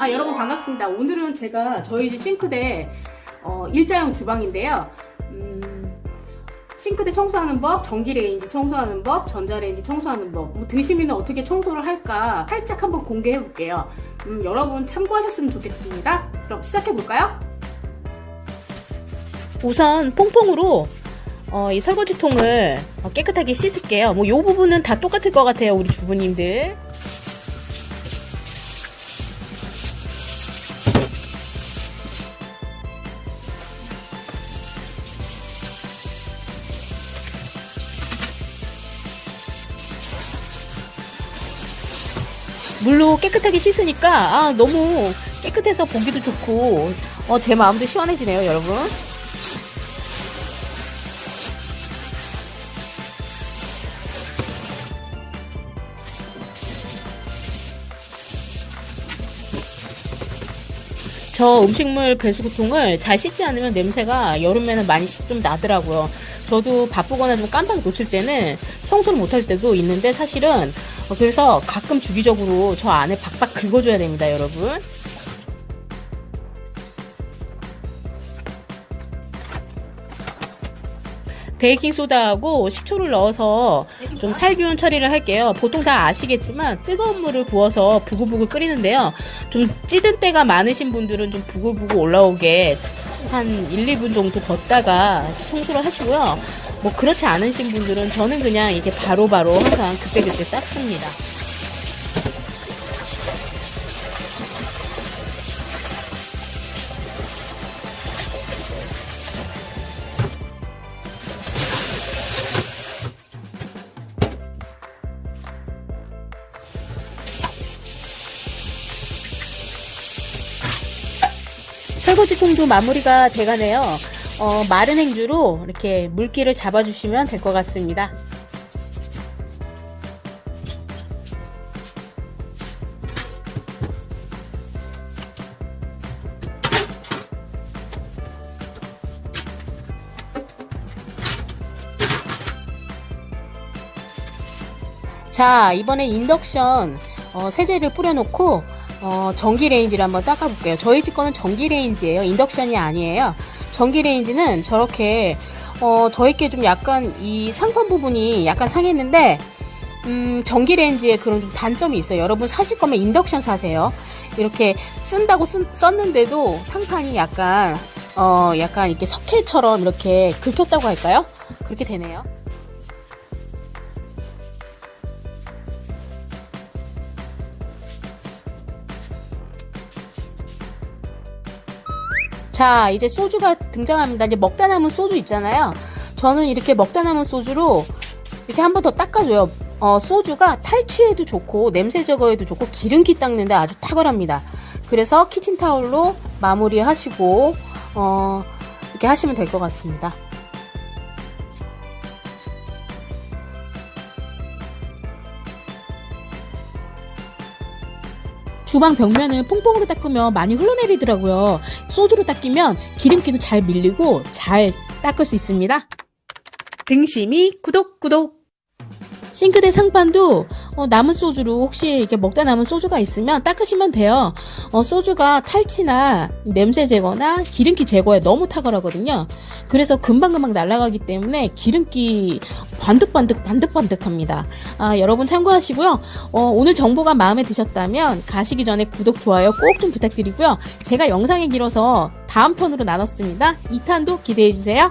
아 여러분 반갑습니다. 오늘은 제가 저희 집 싱크대 어, 일자형 주방인데요. 음, 싱크대 청소하는 법, 전기레인지 청소하는 법, 전자레인지 청소하는 법, 뭐 드시면 어떻게 청소를 할까 살짝 한번 공개해 볼게요. 음, 여러분 참고하셨으면 좋겠습니다. 그럼 시작해 볼까요? 우선 퐁퐁으로 어, 이 설거지통을 어, 깨끗하게 씻을게요. 뭐요 부분은 다 똑같을 것 같아요, 우리 주부님들. 물로 깨끗하게 씻으니까 아, 너무 깨끗해서 보기도 좋고 어, 제 마음도 시원해지네요, 여러분. 저 음식물 배수구통을 잘 씻지 않으면 냄새가 여름에는 많이 시- 좀 나더라고요. 저도 바쁘거나 좀 깜빡 놓칠 때는 청소를 못할 때도 있는데 사실은 어, 그래서 가끔 주기적으로 저 안에 박박 긁어줘야 됩니다, 여러분. 베이킹 소다하고 식초를 넣어서 좀 살균 처리를 할게요. 보통 다 아시겠지만 뜨거운 물을 부어서 부글부글 끓이는데요. 좀 찌든 때가 많으신 분들은 좀 부글부글 올라오게 한 1, 2분 정도 걷다가 청소를 하시고요. 뭐 그렇지 않으신 분들은 저는 그냥 이렇게 바로 바로 항상 그때그때 닦습니다. 설거지통도 마무리가 돼가네요. 어, 마른 행주로 이렇게 물기를 잡아주시면 될 것 같습니다. 자, 이번에 인덕션 어, 세제를 뿌려놓고 어, 전기 레인지를 한번 닦아볼게요. 저희 집 거는 전기 레인지예요. 인덕션이 아니에요. 전기 레인지는 저렇게 어, 저희께 좀 약간 이 상판 부분이 약간 상했는데 음, 전기 레인지에 그런 좀 단점이 있어요. 여러분 사실 거면 인덕션 사세요. 이렇게 쓴다고 쓴, 썼는데도 상판이 약간 어, 약간 이렇게 석회처럼 이렇게 긁혔다고 할까요? 그렇게 되네요. 자, 이제 소주가 등장합니다. 이제 먹다 남은 소주 있잖아요. 저는 이렇게 먹다 남은 소주로 이렇게 한 번 더 닦아줘요. 어, 소주가 탈취에도 좋고, 냄새 제거에도 좋고, 기름기 닦는데 아주 탁월합니다. 그래서 키친타올로 마무리 하시고, 어, 이렇게 하시면 될 것 같습니다. 주방 벽면을 퐁퐁으로 닦으면 많이 흘러내리더라고요. 소주로 닦이면 기름기도 잘 밀리고 잘 닦을 수 있습니다. 등심이 구독 구독. 싱크대 상판도 어, 남은 소주로 혹시 이렇게 먹다 남은 소주가 있으면 닦으시면 돼요. 어, 소주가 탈취나 냄새 제거나 기름기 제거에 너무 탁월하거든요. 그래서 금방금방 날아가기 때문에 기름기 반득반득 반득반득합니다. 아, 여러분 참고하시고요. 어, 오늘 정보가 마음에 드셨다면 가시기 전에 구독 좋아요 꼭 좀 부탁드리고요. 제가 영상이 길어서 다음 편으로 나눴습니다. 2탄도 기대해 주세요.